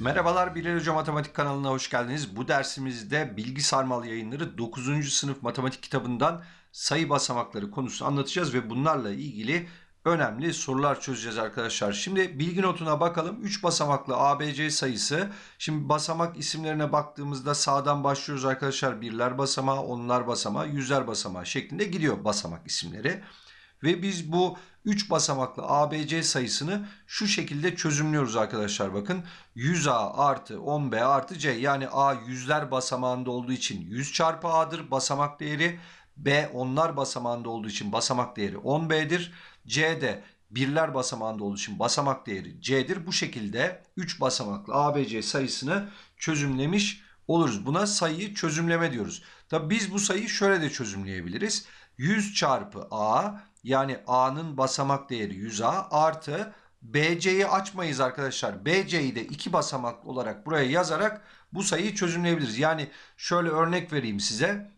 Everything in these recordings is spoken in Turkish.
Merhabalar Bilal Hoca Matematik kanalına hoş geldiniz. Bu dersimizde Bilgi Sarmal yayınları 9. sınıf matematik kitabından sayı basamakları konusu anlatacağız ve bunlarla ilgili önemli sorular çözeceğiz arkadaşlar. Şimdi bilgi notuna bakalım. 3 basamaklı ABC sayısı. Şimdi basamak isimlerine baktığımızda sağdan başlıyoruz arkadaşlar. Birler basamağı, onlar basamağı, yüzler basamağı şeklinde gidiyor basamak isimleri. Ve biz bu 3 basamaklı ABC sayısını şu şekilde çözümlüyoruz arkadaşlar. Bakın 100A artı 10B artı C yani A yüzler basamağında olduğu için 100 çarpı A'dır basamak değeri. B onlar basamağında olduğu için basamak değeri 10B'dir. C de birler basamağında olduğu için basamak değeri C'dir. Bu şekilde 3 basamaklı ABC sayısını çözümlemiş oluruz. Buna sayıyı çözümleme diyoruz. Tabi biz bu sayıyı şöyle de çözümleyebiliriz. 100 çarpı A yani A'nın basamak değeri 100A artı BC'yi açmayız arkadaşlar. BC'yi de iki basamaklı olarak buraya yazarak bu sayıyı çözümleyebiliriz. Yani şöyle örnek vereyim size.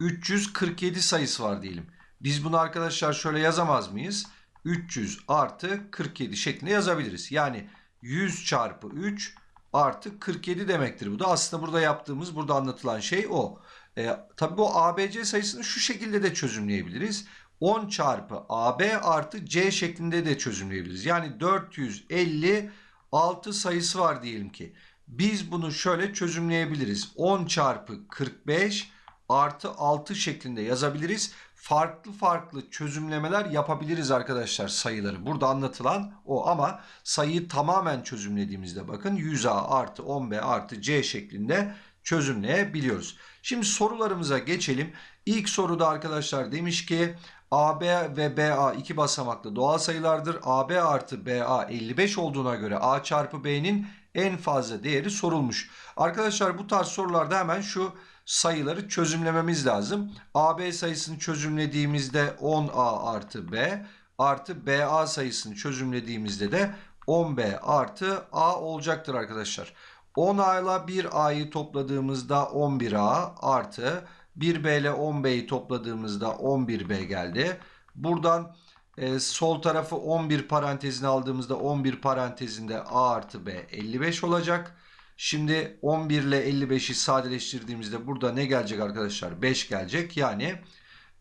347 sayısı var diyelim. Biz bunu arkadaşlar şöyle yazamaz mıyız? 300 artı 47 şeklinde yazabiliriz. Yani 100 çarpı 3 artı 47 demektir. Bu da aslında burada yaptığımız, burada anlatılan şey o. E, tabii bu ABC sayısını şu şekilde de çözümleyebiliriz. 10 çarpı AB artı C şeklinde de çözümleyebiliriz. Yani 456 sayısı var diyelim ki. Biz bunu şöyle çözümleyebiliriz. 10 çarpı 45 artı 6 şeklinde yazabiliriz. Farklı farklı çözümlemeler yapabiliriz arkadaşlar sayıları. Burada anlatılan o ama sayıyı tamamen çözümlediğimizde bakın 100A artı 10B artı C şeklinde çözümleyebiliyoruz. Şimdi sorularımıza geçelim. İlk soruda arkadaşlar demiş ki AB ve BA iki basamaklı doğal sayılardır. AB artı BA 55 olduğuna göre A çarpı B'nin en fazla değeri sorulmuş. Arkadaşlar bu tarz sorularda hemen şu sayıları çözümlememiz lazım. AB sayısını çözümlediğimizde 10A artı B artı BA sayısını çözümlediğimizde de 10B artı A olacaktır arkadaşlar. 10A ile 1A'yı topladığımızda 11A artı 1B ile 10B'yi topladığımızda 11B geldi. Buradan e, sol tarafı 11 parantezine aldığımızda 11 parantezinde A artı B 55 olacak. Şimdi 11 ile 55'i sadeleştirdiğimizde burada ne gelecek arkadaşlar? 5 gelecek. Yani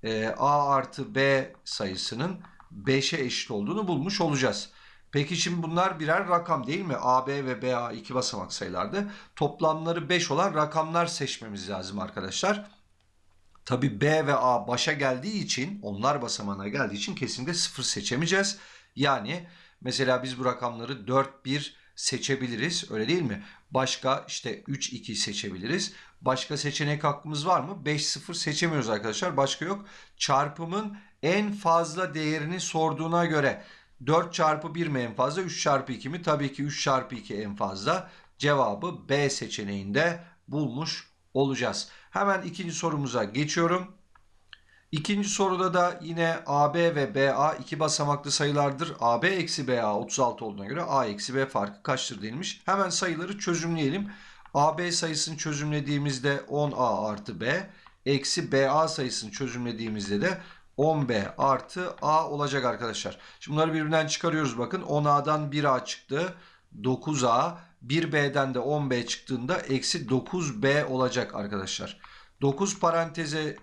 e, A artı B sayısının 5'e eşit olduğunu bulmuş olacağız. Peki şimdi bunlar birer rakam değil mi? AB ve BA iki basamak sayılardı. Toplamları 5 olan rakamlar seçmemiz lazım arkadaşlar. Tabi B ve A başa geldiği için onlar basamağına geldiği için kesinlikle 0 seçemeyeceğiz. Yani mesela biz bu rakamları 4 1 seçebiliriz öyle değil mi? Başka işte 3 2 seçebiliriz. Başka seçenek hakkımız var mı? 5 0 seçemiyoruz arkadaşlar. Başka yok. Çarpımın en fazla değerini sorduğuna göre 4 çarpı 1 mi en fazla 3 çarpı 2 mi? Tabii ki 3 çarpı 2 en fazla. Cevabı B seçeneğinde bulmuş olacağız. Hemen ikinci sorumuza geçiyorum. İkinci soruda da yine AB ve BA iki basamaklı sayılardır. AB eksi BA 36 olduğuna göre A eksi B farkı kaçtır denilmiş. Hemen sayıları çözümleyelim. AB sayısını çözümlediğimizde 10A artı B eksi BA sayısını çözümlediğimizde de 10B artı A olacak arkadaşlar. Şimdi bunları birbirinden çıkarıyoruz bakın. 10A'dan 1A çıktı. 9A 1B'den de 10B çıktığında eksi 9B olacak arkadaşlar. 9 paranteze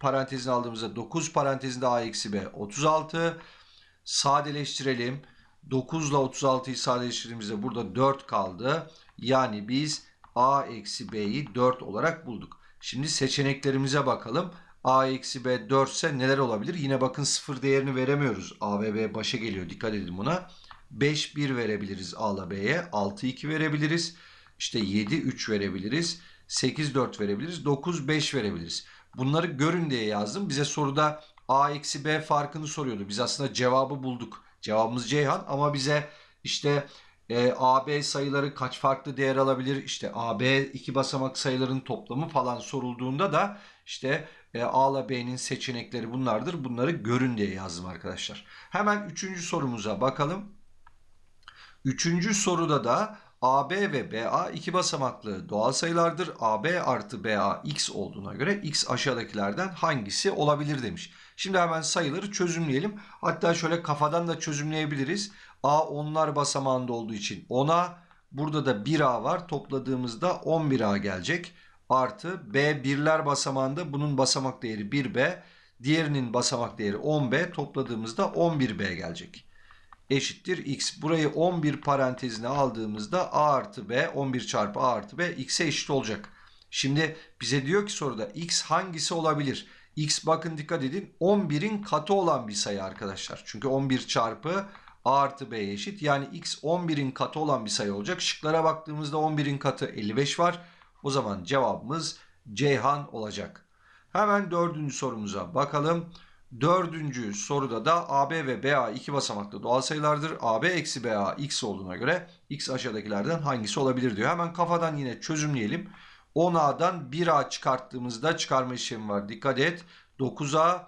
parantezini aldığımızda 9 parantezinde A eksi B 36 sadeleştirelim. 9 ile 36'yı sadeleştirdiğimizde burada 4 kaldı. Yani biz A eksi B'yi 4 olarak bulduk. Şimdi seçeneklerimize bakalım. A eksi B 4 ise neler olabilir? Yine bakın sıfır değerini veremiyoruz. A ve B başa geliyor. Dikkat edin buna. 5 1 verebiliriz A ile B'ye. 6 2 verebiliriz. İşte 7 3 verebiliriz. 8 4 verebiliriz. 9 5 verebiliriz. Bunları görün diye yazdım. Bize soruda A eksi B farkını soruyordu. Biz aslında cevabı bulduk. Cevabımız Ceyhan ama bize işte e, AB sayıları kaç farklı değer alabilir? İşte AB iki basamak sayıların toplamı falan sorulduğunda da işte e, A ile B'nin seçenekleri bunlardır. Bunları görün diye yazdım arkadaşlar. Hemen üçüncü sorumuza bakalım. Üçüncü soruda da AB ve BA iki basamaklı doğal sayılardır. AB artı BA x olduğuna göre x aşağıdakilerden hangisi olabilir demiş. Şimdi hemen sayıları çözümleyelim. Hatta şöyle kafadan da çözümleyebiliriz. A onlar basamağında olduğu için 10'a, Burada da 1A var. Topladığımızda 11A gelecek. Artı B birler basamağında bunun basamak değeri 1B. Diğerinin basamak değeri 10B. Topladığımızda 11B gelecek. Eşittir X. Burayı 11 parantezine aldığımızda A artı B 11 çarpı A artı B X'e eşit olacak. Şimdi bize diyor ki soruda X hangisi olabilir? X bakın dikkat edin 11'in katı olan bir sayı arkadaşlar. Çünkü 11 çarpı A artı B eşit. Yani X 11'in katı olan bir sayı olacak. Şıklara baktığımızda 11'in katı 55 var. O zaman cevabımız Ceyhan olacak. Hemen dördüncü sorumuza bakalım. Dördüncü soruda da AB ve BA iki basamaklı doğal sayılardır. AB eksi BA x olduğuna göre x aşağıdakilerden hangisi olabilir diyor. Hemen kafadan yine çözümleyelim. 10A'dan 1A çıkarttığımızda çıkarma işlemi var. Dikkat et. 9A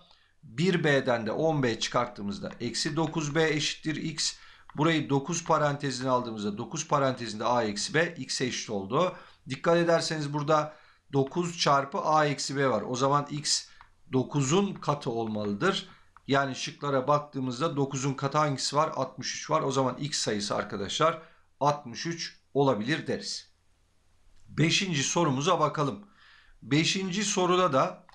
1B'den de 10B çıkarttığımızda eksi 9B eşittir x. Burayı 9 parantezine aldığımızda 9 parantezinde A eksi B x'e eşit oldu. Dikkat ederseniz burada 9 çarpı A eksi B var. O zaman x 9'un katı olmalıdır. Yani şıklara baktığımızda 9'un katı hangisi var? 63 var. O zaman x sayısı arkadaşlar 63 olabilir deriz. Beşinci sorumuza bakalım. Beşinci soruda da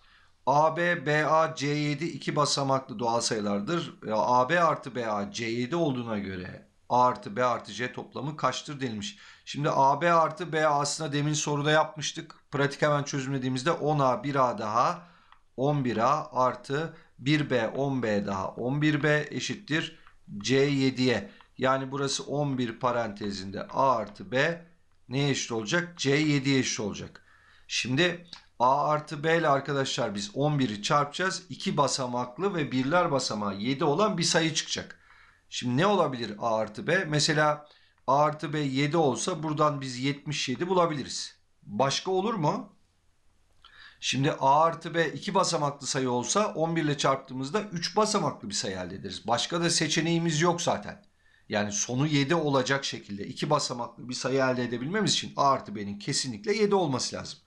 AB, BA, C7 iki basamaklı doğal sayılardır. AB artı BA C7 olduğuna göre A artı B artı C toplamı kaçtır denilmiş. Şimdi AB artı BA aslında demin soruda yapmıştık. Pratik hemen çözümlediğimizde 10A 1A daha 11A artı 1B 10B daha 11B eşittir C7'ye. Yani burası 11 parantezinde A artı B neye eşit olacak? C7'ye eşit olacak. Şimdi A artı B ile arkadaşlar biz 11'i çarpacağız. 2 basamaklı ve birler basamağı 7 olan bir sayı çıkacak. Şimdi ne olabilir A artı B? Mesela A artı B 7 olsa buradan biz 77 bulabiliriz. Başka olur mu? Şimdi A artı B 2 basamaklı sayı olsa 11 ile çarptığımızda 3 basamaklı bir sayı elde ederiz. Başka da seçeneğimiz yok zaten. Yani sonu 7 olacak şekilde 2 basamaklı bir sayı elde edebilmemiz için A artı B'nin kesinlikle 7 olması lazım.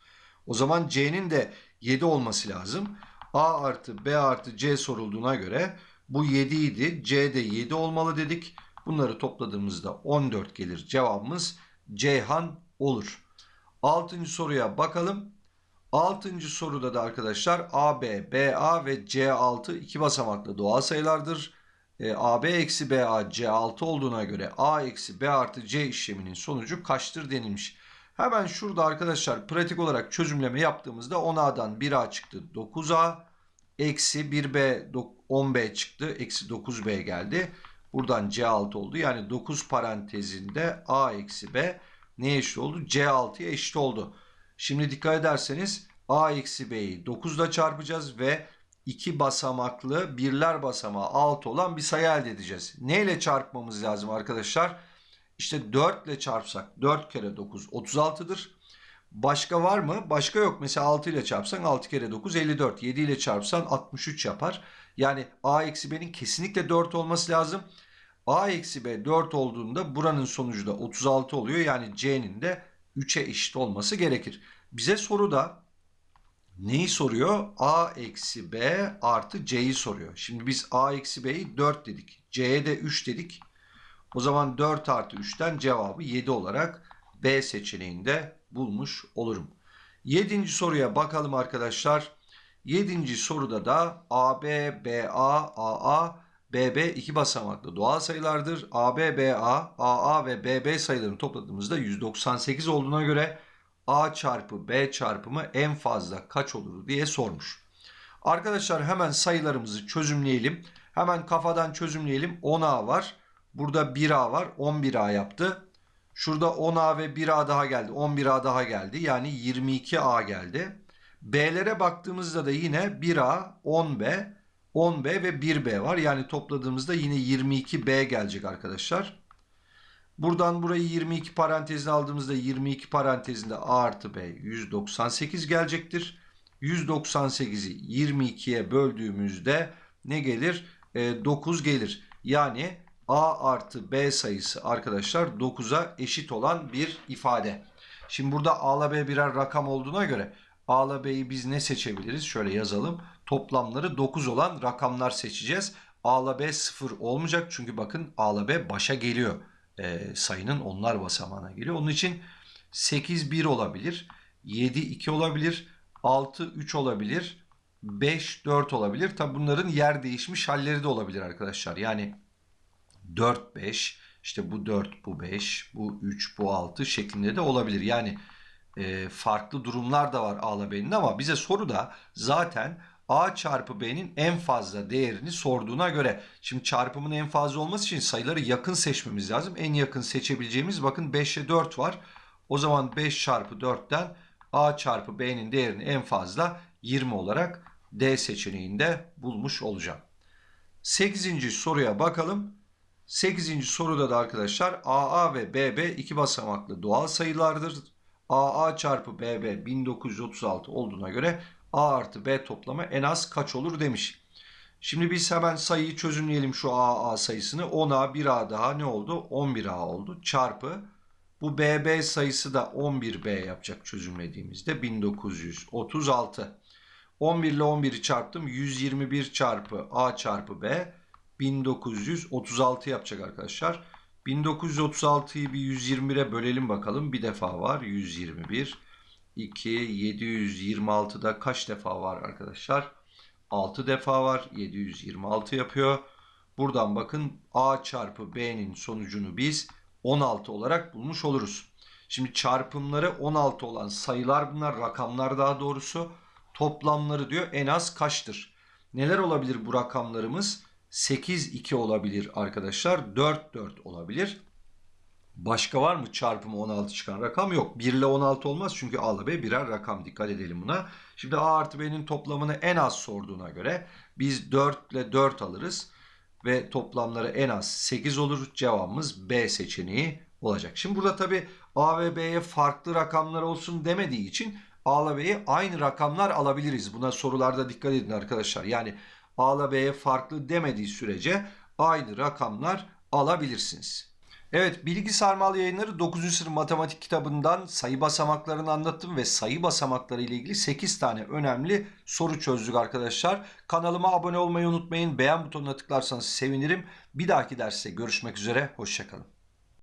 O zaman C'nin de 7 olması lazım. A artı B artı C sorulduğuna göre bu 7 idi. C de 7 olmalı dedik. Bunları topladığımızda 14 gelir. Cevabımız Ceyhan olur. Altıncı soruya bakalım. Altıncı soruda da arkadaşlar AB, BA ve C6 iki basamaklı doğal sayılardır. E, AB eksi BA C6 olduğuna göre A eksi B artı C işleminin sonucu kaçtır denilmiş. Hemen şurada arkadaşlar pratik olarak çözümleme yaptığımızda 10A'dan 1A çıktı 9A. Eksi 1B 10B çıktı. Eksi 9B geldi. Buradan C6 oldu. Yani 9 parantezinde A eksi B neye eşit oldu? C6'ya eşit oldu. Şimdi dikkat ederseniz A eksi B'yi 9 ile çarpacağız ve 2 basamaklı birler basamağı 6 olan bir sayı elde edeceğiz. Ne ile çarpmamız lazım arkadaşlar? İşte 4 ile çarpsak 4 kere 9 36'dır. Başka var mı? Başka yok. Mesela 6 ile çarpsan 6 kere 9 54. 7 ile çarpsan 63 yapar. Yani A eksi B'nin kesinlikle 4 olması lazım. A eksi B 4 olduğunda buranın sonucu da 36 oluyor. Yani C'nin de 3'e eşit olması gerekir. Bize soruda neyi soruyor? A eksi B artı C'yi soruyor. Şimdi biz A eksi B'yi 4 dedik. C'ye de 3 dedik. O zaman 4 artı 3'ten cevabı 7 olarak B seçeneğinde bulmuş olurum. 7. soruya bakalım arkadaşlar. 7. soruda da AB, BA, AA, BB iki basamaklı doğal sayılardır. AB, BA, AA ve BB sayılarını topladığımızda 198 olduğuna göre A çarpı B çarpımı en fazla kaç olur diye sormuş. Arkadaşlar hemen sayılarımızı çözümleyelim. Hemen kafadan çözümleyelim. 10A var. Burada 1A var. 11A yaptı. Şurada 10A ve 1A daha geldi. 11A daha geldi. Yani 22A geldi. B'lere baktığımızda da yine 1A, 10B, 10B ve 1B var. Yani topladığımızda yine 22B gelecek arkadaşlar. Buradan burayı 22 parantezine aldığımızda 22 parantezinde A artı B 198 gelecektir. 198'i 22'ye böldüğümüzde ne gelir? E, 9 gelir. Yani A artı B sayısı arkadaşlar 9'a eşit olan bir ifade. Şimdi burada A ile B birer rakam olduğuna göre A ile B'yi biz ne seçebiliriz? Şöyle yazalım. Toplamları 9 olan rakamlar seçeceğiz. A ile B 0 olmayacak çünkü bakın A ile B başa geliyor. e, sayının onlar basamağına geliyor. Onun için 8 1 olabilir, 7 2 olabilir, 6 3 olabilir, 5 4 olabilir. Tabi bunların yer değişmiş halleri de olabilir arkadaşlar. Yani 4 5 işte bu 4 bu 5 bu 3 bu 6 şeklinde de olabilir. Yani e, farklı durumlar da var A ile B'nin ama bize soruda zaten A çarpı B'nin en fazla değerini sorduğuna göre şimdi çarpımın en fazla olması için sayıları yakın seçmemiz lazım. En yakın seçebileceğimiz bakın 5 ile 4 var. O zaman 5 çarpı 4'ten A çarpı B'nin değerini en fazla 20 olarak D seçeneğinde bulmuş olacağım. 8. soruya bakalım. 8. soruda da arkadaşlar AA ve BB iki basamaklı doğal sayılardır. AA çarpı BB 1936 olduğuna göre A artı B toplamı en az kaç olur demiş. Şimdi biz hemen sayıyı çözümleyelim şu AA sayısını. 10A 1A daha ne oldu? 11A oldu. Çarpı bu BB sayısı da 11B yapacak çözümlediğimizde 1936. 11 ile 11'i çarptım. 121 çarpı A çarpı B 1936 yapacak arkadaşlar. 1936'yı bir 121'e bölelim bakalım. Bir defa var 121. 2, 726'da kaç defa var arkadaşlar? 6 defa var. 726 yapıyor. Buradan bakın A çarpı B'nin sonucunu biz 16 olarak bulmuş oluruz. Şimdi çarpımları 16 olan sayılar bunlar. Rakamlar daha doğrusu. Toplamları diyor en az kaçtır? Neler olabilir bu rakamlarımız? 8 2 olabilir arkadaşlar. 4 4 olabilir. Başka var mı çarpımı 16 çıkan rakam? Yok. 1 ile 16 olmaz çünkü A ile B birer rakam. Dikkat edelim buna. Şimdi A artı B'nin toplamını en az sorduğuna göre biz 4 ile 4 alırız. Ve toplamları en az 8 olur. Cevabımız B seçeneği olacak. Şimdi burada tabi A ve B'ye farklı rakamlar olsun demediği için A ile B'ye aynı rakamlar alabiliriz. Buna sorularda dikkat edin arkadaşlar. Yani A ile B'ye farklı demediği sürece aynı rakamlar alabilirsiniz. Evet Bilgi Sarmal yayınları 9. sınıf matematik kitabından sayı basamaklarını anlattım ve sayı basamakları ile ilgili 8 tane önemli soru çözdük arkadaşlar. Kanalıma abone olmayı unutmayın. Beğen butonuna tıklarsanız sevinirim. Bir dahaki derste görüşmek üzere. Hoşçakalın.